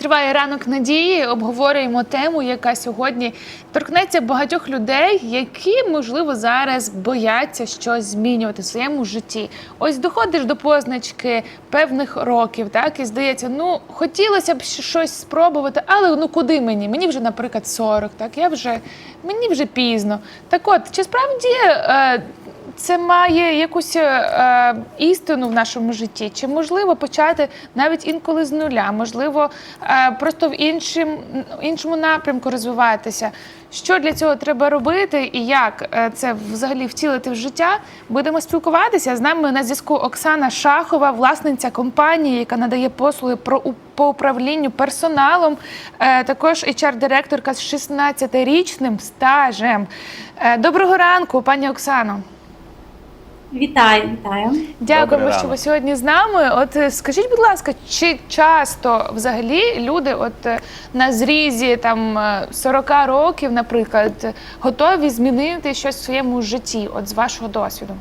Триває ранок надії. Обговорюємо тему, яка сьогодні торкнеться багатьох людей, які можливо зараз бояться щось змінювати в своєму житті. Ось доходиш до позначки певних років, так і здається, ну хотілося б щось спробувати, але ну куди мені? Мені вже, наприклад, 40, так я вже мені вже пізно. Так от, чи справді е, це має якусь е, істину в нашому житті? Чи можливо почати навіть інколи з нуля? Можливо, е, просто в іншим, іншому напрямку розвиватися? Що для цього треба робити і як е, це взагалі втілити в життя? Будемо спілкуватися. З нами на зв'язку Оксана Шахова, власниця компанії, яка надає послуги про по управлінню персоналом, е, також HR-директорка з 16-річним стажем. Е, Доброго ранку, пані Оксано. Вітаю, вітаю. Дякуємо, що ви сьогодні з нами. От е, скажіть, будь ласка, чи часто взагалі люди, от е, на зрізі там е, 40 років, наприклад, готові змінити щось в своєму житті, от з вашого досвіду?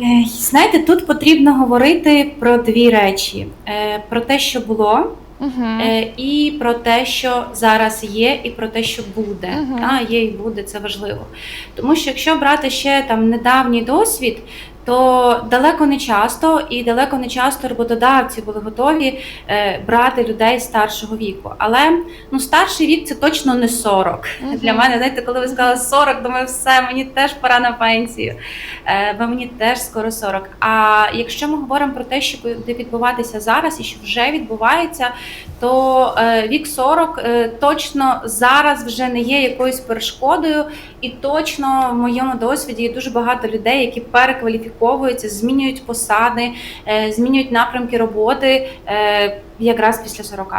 Е, Знаєте, тут потрібно говорити про дві речі: Е, про те, що було, Угу. е, і про те, що зараз є, і про те, що буде. Мгм. Та, є і буде, це важливо. Тому що якщо брати ще там недавній досвід, то далеко не часто і далеко не часто роботодавці були готові е, брати людей старшого віку. Але ну старший вік це точно не 40. Мгм. Для мене, знаєте, коли ви сказали 40, думаю, все, мені теж пора на пенсію. Е, бо мені теж скоро 40. А якщо ми говоримо про те, що буде відбуватися зараз і що вже відбувається, то е, вік 40 е, точно зараз вже не є якоюсь перешкодою, і точно в моєму досвіді є дуже багато людей, які перекваліфіковуються, змінюють посади, е, змінюють напрямки роботи е, якраз після 40.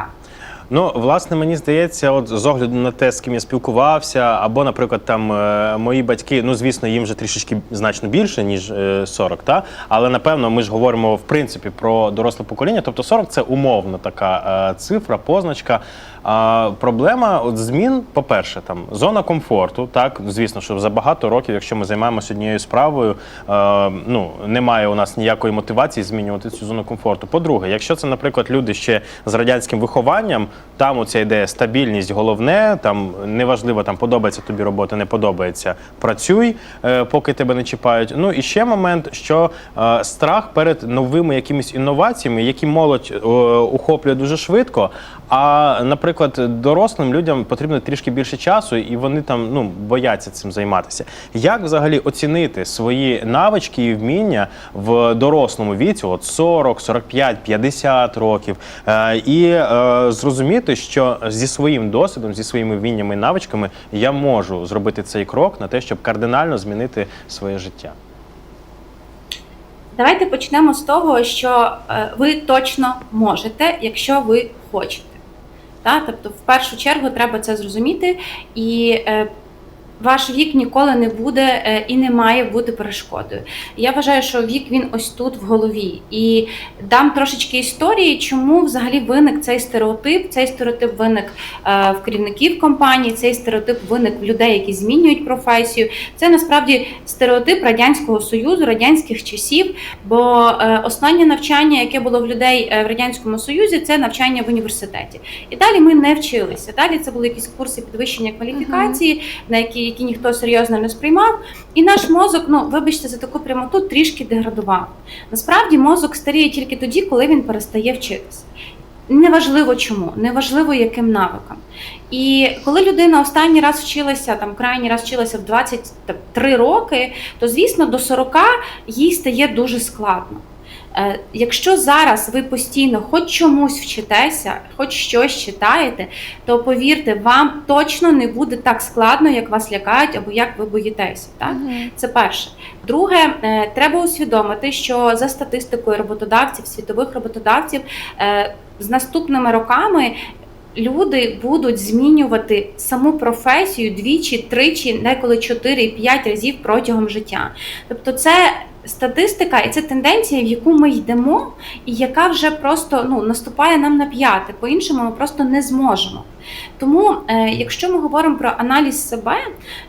Ну, власне, мені здається, от з огляду на те, з ким я спілкувався, або, наприклад, там е, мої батьки, ну звісно, їм вже трішечки значно більше, ніж е, 40, та але напевно ми ж говоримо в принципі про доросле покоління. Тобто 40 – це умовна така цифра, позначка. А проблема от змін, по-перше, там зона комфорту. Так, звісно, що за багато років, якщо ми займаємося однією справою, е, ну немає у нас ніякої мотивації змінювати цю зону комфорту. По-друге, якщо це, наприклад, люди ще з радянським вихованням, там оця ідея стабільність головне, там неважливо, там подобається тобі робота, не подобається. Працюй, е, поки тебе не чіпають. Ну і ще момент, що е, страх перед новими якимись інноваціями, які молодь е, ухоплює дуже швидко. А, наприклад, дорослим людям потрібно трішки більше часу, і вони там ну бояться цим займатися. Як взагалі оцінити свої навички і вміння в дорослому віці, от 40, 45, 50 років, е, і е, зрозуміти, що зі своїм досвідом, зі своїми вміннями і навичками я можу зробити цей крок на те, щоб кардинально змінити своє життя. Давайте почнемо з того, що е, ви точно можете, якщо ви хочете. Та? Тобто, в першу чергу треба це зрозуміти, і е, ваш вік ніколи не буде е, і не має бути перешкодою. Я вважаю, що вік він ось тут в голові. І дам трошечки історії, чому взагалі виник цей стереотип. Цей стереотип виник е, в керівників компанії, цей стереотип виник в людей, які змінюють професію. Це насправді стереотип радянського союзу, радянських часів. Бо е, останнє навчання, яке було в людей в радянському союзі, це навчання в університеті. І далі ми не вчилися. Далі це були якісь курси підвищення кваліфікації, на які, які ніхто серйозно не сприймав. І наш мозок, ну вибачте за таку прямоту, трішки деградував. Насправді мозок старіє тільки тоді, коли він перестає вчитися. Неважливо чому, неважливо яким навикам. І коли людина останній раз вчилася, там крайній раз вчилася в 23 роки, то звісно до 40 їй стає дуже складно. Е, Якщо зараз ви постійно хоч чомусь вчитеся, хоч щось читаєте, то повірте, вам точно не буде так складно, як вас лякають або як ви боїтеся. Так? Це перше. Друге, е, треба усвідомити, що за статистикою роботодавців, світових роботодавців, е, з наступними роками. Люди будуть змінювати саму професію двічі, тричі, деколи 4-5 разів протягом життя. Тобто, це статистика і це тенденція, в яку ми йдемо, і яка вже просто ну наступає нам на п'яти. По іншому ми просто не зможемо. Тому, е, якщо ми говоримо про аналіз себе,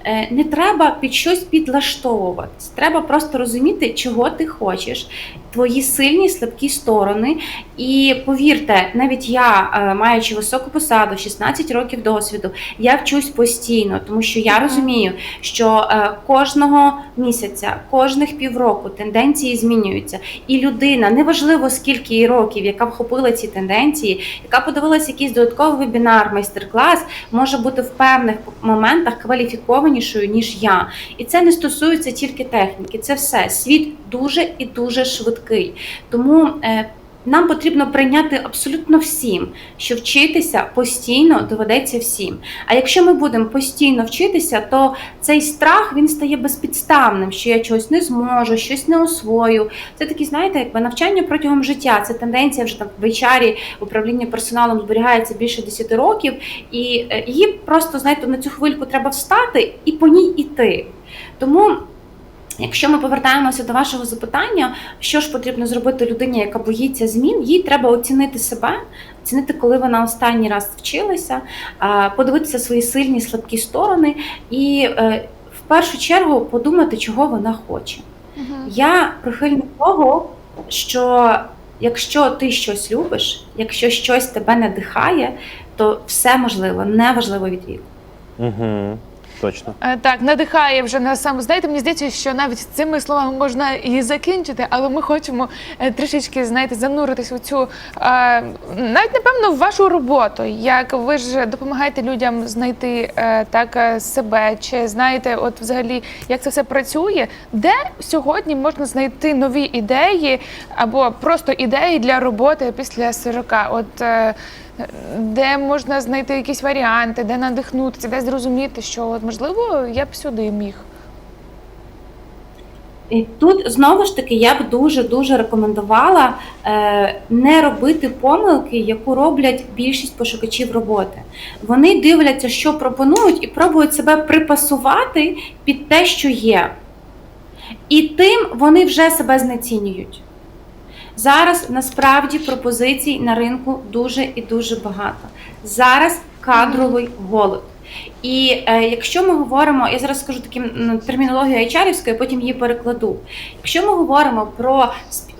е, не треба під щось підлаштовуватись. Треба просто розуміти, чого ти хочеш, твої сильні слабкі сторони. І повірте, навіть я, е, маючи високу посаду, 16 років досвіду, я вчусь постійно, тому що я розумію, що кожного місяця, кожних півроку тенденції змінюються. І людина, неважливо скільки їй років, яка вхопила ці тенденції, яка подивилася якийсь додатковий вебінар, майстер-клас, може бути в певних моментах кваліфікованішою ніж я. І це не стосується тільки техніки. Це все. Світ дуже і дуже швидкий. Тому. Нам потрібно прийняти абсолютно всім, що вчитися постійно доведеться всім. А якщо ми будемо постійно вчитися, то цей страх він стає безпідставним, що я чогось не зможу, щось не освою. Це такі, знаєте, якби навчання протягом життя. Це тенденція вже там в HR, управління персоналом зберігається більше 10 років, і е, її просто знаєте на цю хвильку треба встати і по ній іти. Тому. Якщо ми повертаємося до вашого запитання, що ж потрібно зробити людині, яка боїться змін, їй треба оцінити себе, оцінити, коли вона останній раз вчилася, подивитися свої сильні слабкі сторони і е, в першу чергу подумати, чого вона хоче. Я прихильник того, що якщо ти щось любиш, якщо щось тебе надихає, то все можливо, неважливо від віку. Угу. Точно. Е, Так, надихає вже на сам. Знаєте, мені здається, що навіть цими словами можна і закінчити, але ми хочемо е, трішечки, знаєте, зануритись у цю е, навіть напевно в вашу роботу. Як ви ж допомагаєте людям знайти так себе, чи знаєте, от взагалі, як це все працює, де сьогодні можна знайти нові ідеї або просто ідеї для роботи після 40? От де можна знайти якісь варіанти, де надихнутися, де зрозуміти, що от можливо я б сюди міг. І тут знову ж таки я б дуже дуже рекомендувала е, не робити помилки, яку роблять більшість пошукачів роботи. Вони дивляться, що пропонують, і пробують себе припасувати під те, що є. І тим вони вже себе знецінюють. Зараз насправді пропозицій на ринку дуже і дуже багато. Зараз кадровий голод. І е, якщо ми говоримо, я зараз скажу таким м, термінологію HR-івською, потім її перекладу. Якщо ми говоримо про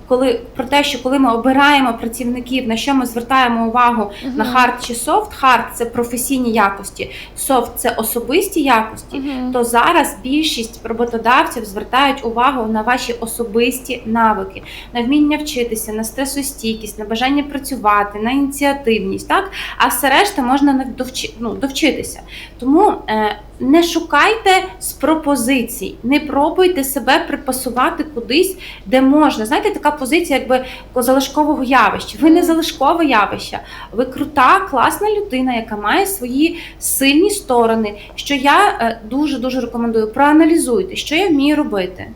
коли про те, що коли ми обираємо працівників, на що ми звертаємо увагу? На хард чи софт, хард це професійні якості, софт це особисті якості, Мгм. то зараз більшість роботодавців звертають увагу на ваші особисті навики, на вміння вчитися, на стресостійкість, на бажання працювати, на ініціативність, так? А все решта можна довчи- ну, довчитися. Тому е, не шукайте з пропозицій, не пробуйте себе припасувати кудись, де можна. Знаєте, така позиція, якби залишкового явища. Ви не залишкове явище, ви крута, класна людина, яка має свої сильні сторони. Що я дуже дуже рекомендую, проаналізуйте, що я вмію робити.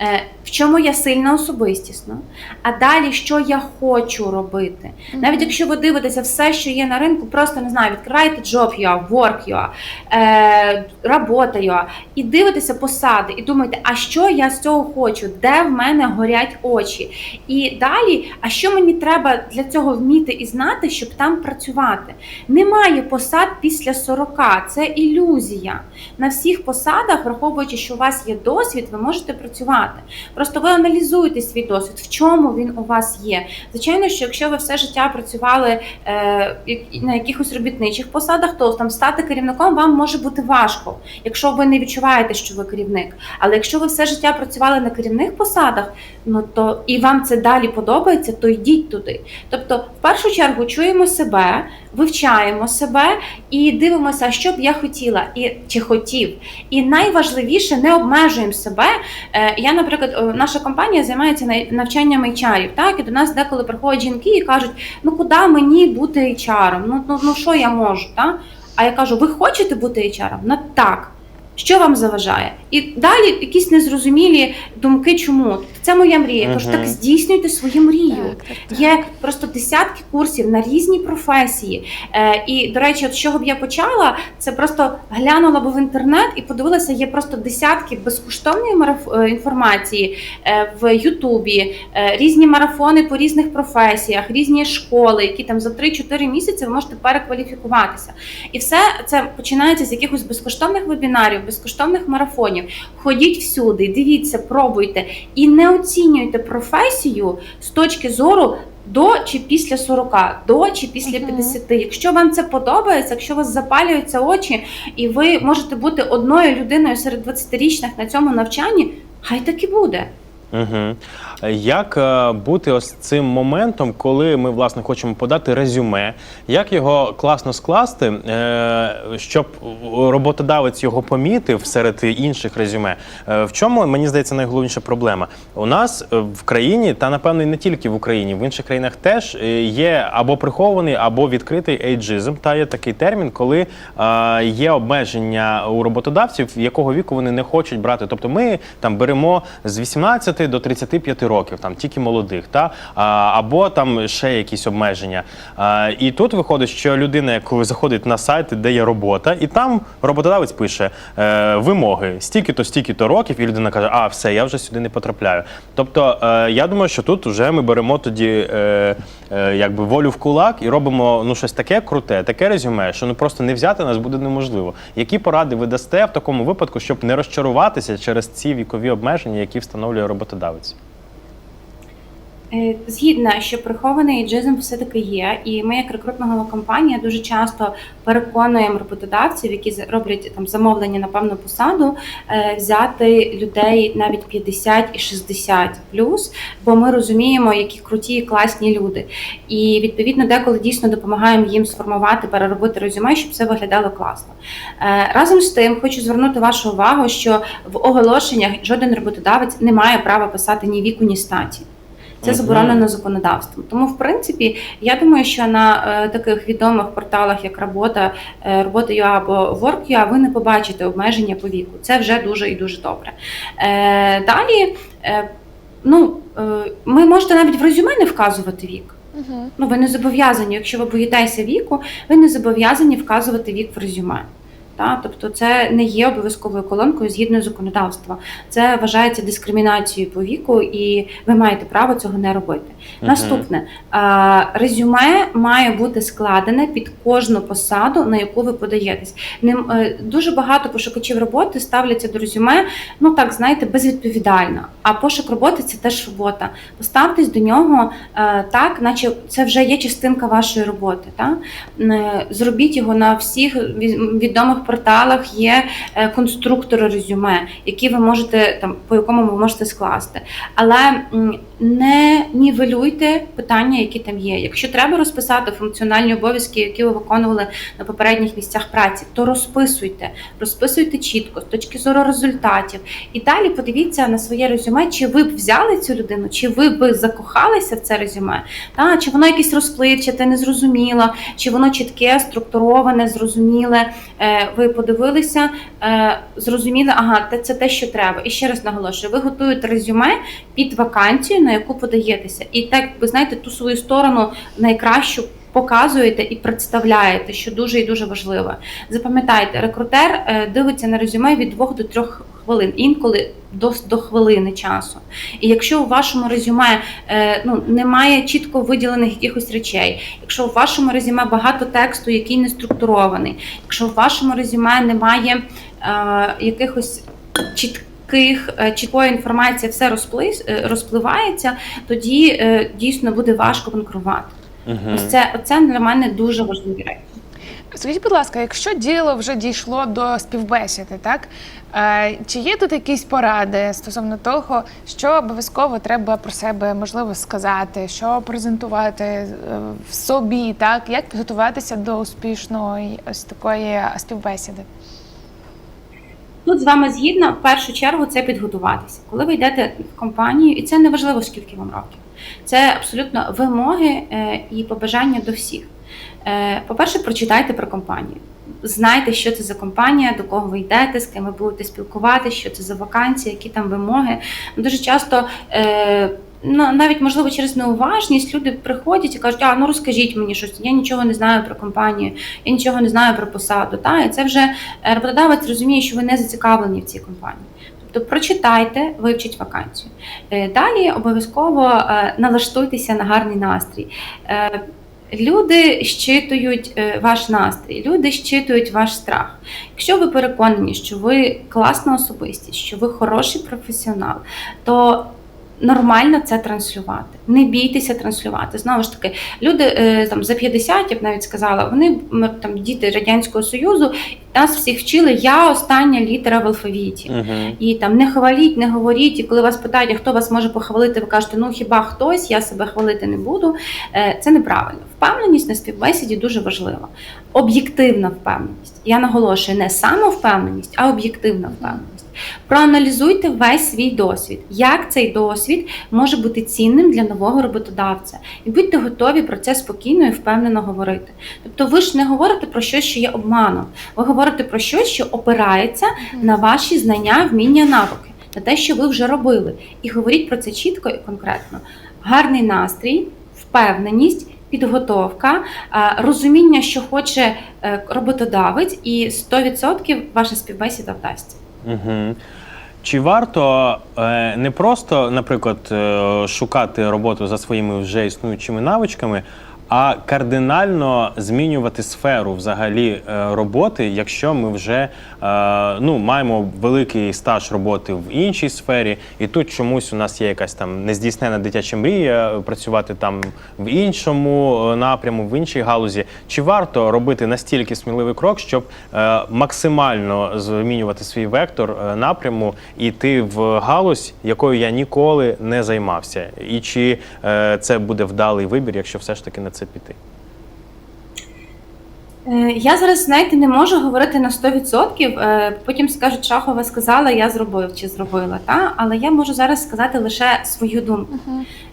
Е, В чому я сильна особистісно, а далі що я хочу робити. Навіть якщо ви дивитеся все, що є на ринку, просто не знаю, відкриваєте Job.ua, Work.ua, е, Робота.ua і дивитеся посади, і думаєте, а що я з цього хочу, де в мене горять очі. І далі, а що мені треба для цього вміти і знати, щоб там працювати? Немає посад після 40, це ілюзія. На всіх посадах, враховуючи, що у вас є досвід, ви можете працювати. Просто ви аналізуєте свій досвід, в чому він у вас є. Звичайно, що якщо ви все життя працювали е, на якихось робітничих посадах, то там стати керівником вам може бути важко, якщо ви не відчуваєте, що ви керівник. Але якщо ви все життя працювали на керівних посадах, ну то і вам це далі подобається, то йдіть туди. Тобто, в першу чергу чуємо себе, вивчаємо себе і дивимося, що б я хотіла і чи хотів. І найважливіше не обмежуємо себе. Е, Я, наприклад, е, наша компанія займається навчанням HR, так і до нас деколи приходять жінки і кажуть: ну куди мені бути HR? Ну ну, ну що я можу? Так? А я кажу: ви хочете бути HR? Ну так. Що вам заважає? І далі якісь незрозумілі думки, чому це моя мрія. Кажу, так здійснюйте свою мрію. Так, так, так. Є просто десятки курсів на різні професії. Е, і, до речі, от з чого б я почала, це просто глянула б в інтернет і подивилася, є просто десятки безкоштовної мараф... е, інформації е, в Ютубі, е, різні марафони по різних професіях, різні школи, які там за 3-4 місяці ви можете перекваліфікуватися. І все це починається з якихось безкоштовних вебінарів, безкоштовних марафонів. Ходіть всюди, дивіться, пробуйте і не оцінюйте професію з точки зору. До чи після 40, до чи після Мгм. 50. Якщо вам це подобається, якщо у вас запалюються очі, і ви можете бути одною людиною серед 20-річних на цьому навчанні, хай так і буде. Угу. Як е, бути ось цим моментом, коли ми власне хочемо подати резюме, як його класно скласти, е, щоб роботодавець його помітив серед інших резюме? Е, в чому мені здається найголовніша проблема? У нас в країні, та напевно і не тільки в Україні, в інших країнах теж є або прихований, або відкритий ейджизм. Та є такий термін, коли є обмеження у роботодавців, якого віку вони не хочуть брати. Тобто ми там беремо з 18 до 35 років, там тільки молодих, та або там ще якісь обмеження. І тут виходить, що людина, коли заходить на сайт, де є робота, і там роботодавець пише е, вимоги стільки-то, стільки-то років, і людина каже, а все, я вже сюди не потрапляю. Тобто, е, я думаю, що тут вже ми беремо тоді е, якби волю в кулак і робимо ну щось таке круте, таке резюме, що ну просто не взяти нас буде неможливо. Які поради ви дасте в такому випадку, щоб не розчаруватися через ці вікові обмеження, які встановлює роботодавець? Е, Згідна, що прихований ейджизм все-таки є, і ми, як рекрутингова компанія, дуже часто переконуємо роботодавців, які роблять там замовлення на певну посаду, е, взяти людей навіть 50 і 60 плюс, бо ми розуміємо, які круті і класні люди. І відповідно деколи дійсно допомагаємо їм сформувати, переробити резюме, щоб все виглядало класно. Е, Разом з тим, хочу звернути вашу увагу, що в оголошеннях жоден роботодавець не має права писати ні віку, ні статі. Це заборонено законодавством. Тому, в принципі, я думаю, що на е, таких відомих порталах, як робота, е, робота.ua або Work.ua, ви не побачите обмеження по віку. Це вже дуже і дуже добре. Е, далі, е, ну, е, ми можете навіть в резюме не вказувати вік. Ну, ви не зобов'язані, якщо ви боїтеся віку, ви не зобов'язані вказувати вік в резюме. Та? Тобто це не є обов'язковою колонкою згідно законодавства. Це вважається дискримінацією по віку, і ви маєте право цього не робити. Мгм. Наступне резюме має бути складене під кожну посаду, на яку ви подаєтесь. Ним е, дуже багато пошукачів роботи ставляться до резюме, ну так знаєте, безвідповідально. А пошук роботи це теж робота. Поставтесь до нього е, так, наче це вже є частинка вашої роботи. Та? Е, Зробіть його на всіх відомих порталах. Є е, конструктори резюме, які ви можете там по якому ви можете скласти. Але не нівелюйте питання, які там є. Якщо треба розписати функціональні обов'язки, які ви виконували на попередніх місцях праці, то розписуйте, розписуйте чітко з точки зору результатів. І далі подивіться на своє резюме, чи ви б взяли цю людину, чи ви б закохалися в це резюме, та чи воно якесь розпливчате, незрозуміло, чи воно чітке, структуроване, зрозуміле. Е, Ви подивилися, е, зрозуміли, ага, це те, що треба. І ще раз наголошую, ви готуєте резюме під вакансію, на яку подаєтеся. І так, ви знаєте, ту свою сторону найкращу показуєте і представляєте, що дуже і дуже важливо. Запам'ятайте, рекрутер е, дивиться на резюме від 2 до 3 хвилин, інколи до, до хвилини часу. І якщо у вашому резюме е, ну, немає чітко виділених якихось речей, якщо у вашому резюме багато тексту, який не структурований, якщо в вашому резюме немає е, якихось чітких, е, чіткої інформації, все розплис, е, розпливається, тоді е, дійсно буде важко конкурувати. Мгм. Ось це, це для мене дуже важливі речі. Скажіть, будь ласка, якщо діло вже дійшло до співбесіди, так чи є тут якісь поради стосовно того, що обов'язково треба про себе можливо сказати, що презентувати в собі, так як підготуватися до успішної ось такої співбесіди? Тут з вами згідно, в першу чергу це підготуватися. Коли ви йдете в компанію, і це не важливо, скільки вам років. Це абсолютно вимоги е, і побажання до всіх. Е, По-перше, прочитайте про компанію. знайте, що це за компанія, до кого ви йдете, з ким ви будете спілкуватися, що це за вакансії, які там вимоги. Дуже часто. Навіть можливо через неуважність люди приходять і кажуть, а ну розкажіть мені щось, я нічого не знаю про компанію, я нічого не знаю про посаду. Та? І це вже е, роботодавець розуміє, що ви не зацікавлені в цій компанії. Тобто прочитайте, вивчіть вакансію. Е, Далі обов'язково е, налаштуйтеся на гарний настрій. Люди щитують ваш настрій, люди щитують ваш страх. Якщо ви переконані, що ви класна особистість, що ви хороший професіонал, то нормально це транслювати. Не бійтеся транслювати. Знову ж таки, люди е, там за 50, я б навіть сказала, вони там діти радянського союзу. Нас всіх вчили я остання літера в алфавіті. Угу. І там не хваліть, не говоріть. І коли вас питають, хто вас може похвалити, ви кажете, ну хіба хтось, я себе хвалити не буду. Е, Це неправильно. Впевненість на співбесіді дуже важлива. Об'єктивна впевненість. Я наголошую не самовпевненість, а об'єктивна впевненість. Проаналізуйте весь свій досвід, як цей досвід може бути цінним для нового роботодавця, і будьте готові про це спокійно і впевнено говорити. Тобто, ви ж не говорите про щось, що є обманом, ви говорите про щось, що опирається на ваші знання, вміння, навики, на те, що ви вже робили. І говоріть про це чітко і конкретно. Гарний настрій, впевненість. Підготовка, розуміння, що хоче е, роботодавець, і 100% ваша співбесіда вдасться. Угу. Чи варто е, не просто, наприклад, е, шукати роботу за своїми вже існуючими навичками, а кардинально змінювати сферу взагалі е, роботи, якщо ми вже ну, маємо великий стаж роботи в іншій сфері, і тут чомусь у нас є якась там нездійснена дитяча мрія е, працювати там в іншому е, напряму, в іншій галузі. Чи варто робити настільки сміливий крок, щоб е, максимально змінювати свій вектор е, напряму і йти в галузь, якою я ніколи не займався? І чи е, це буде вдалий вибір, якщо все ж таки на це піти? Е, Я зараз, знаєте, не можу говорити на 100%. е, Потім скажуть, Шахова сказала, я зробив чи зробила. Та? Але я можу зараз сказати лише свою думку.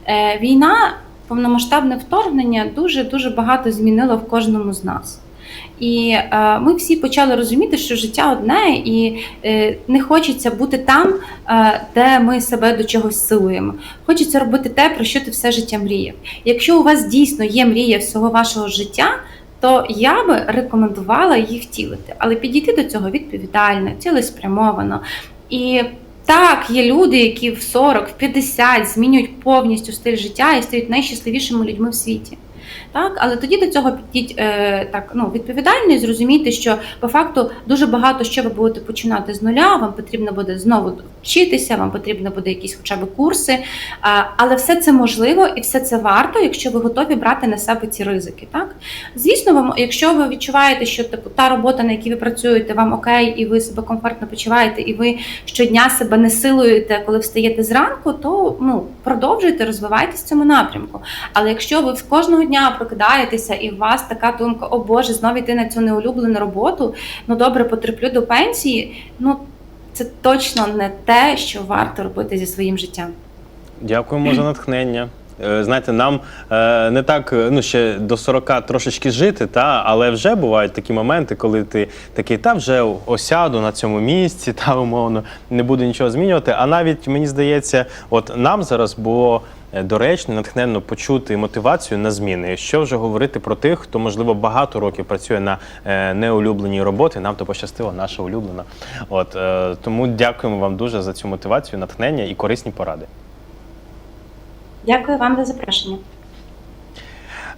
Е, Війна, повномасштабне вторгнення дуже дуже багато змінило в кожному з нас. І е, ми всі почали розуміти, що життя одне, і е, не хочеться бути там, е, де ми себе до чогось силуємо. Хочеться робити те, про що ти все життя мріяв. Якщо у вас дійсно є мрія всього вашого життя, то я би рекомендувала її втілити, але підійти до цього відповідально, цілеспрямовано. І так, є люди, які в 40, в 50 змінюють повністю стиль життя і стають найщасливішими людьми в світі. Так, але тоді до цього підіть е, так ну відповідально і зрозумійте, що по факту дуже багато що ви будете починати з нуля. Вам потрібно буде знову вчитися, вам потрібно буде якісь хоча б курси. А, але все це можливо і все це варто, якщо ви готові брати на себе ці ризики. Так, звісно, вам, якщо ви відчуваєте, що типу та робота, на якій ви працюєте, вам окей, і ви себе комфортно почуваєте, і ви щодня себе не силуєте, коли встаєте зранку, то ну продовжуйте, розвивайтесь в цьому напрямку. Але якщо ви кожного дня прокидаєтеся і у вас така думка, о Боже, знову йти на цю неулюблену роботу, ну добре, потерплю до пенсії. Ну це точно не те, що варто робити зі своїм життям. Дякуємо за натхнення. Е, Знаєте, нам е, не так е, ну ще до 40 трошечки жити, та але вже бувають такі моменти, коли ти такий, та вже осяду на цьому місці, та умовно не буду нічого змінювати. А навіть мені здається, от нам зараз було доречно, натхненно почути мотивацію на зміни. Що вже говорити про тих, хто можливо багато років працює на неулюбленій роботі. Нам то пощастило, наша улюблена. От тому дякуємо вам дуже за цю мотивацію, натхнення і корисні поради. Дякую вам за запрошення.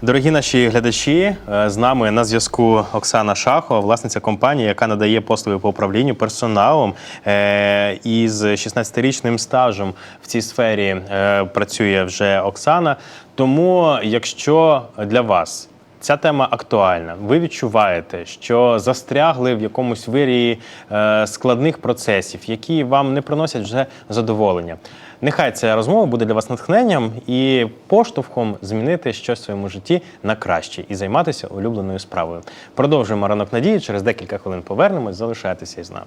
Дорогі наші глядачі, е, з нами на зв'язку Оксана Шахова, власниця компанії, яка надає послуги по управлінню персоналом е, із 16-річним стажем в цій сфері е, працює вже Оксана. Тому, якщо для вас Ця тема актуальна. Ви відчуваєте, що застрягли в якомусь вирії складних процесів, які вам не приносять вже задоволення. Нехай ця розмова буде для вас натхненням і поштовхом змінити щось в своєму житті на краще і займатися улюбленою справою. Продовжуємо ранок надії. Через декілька хвилин повернемось. Залишайтеся із нами.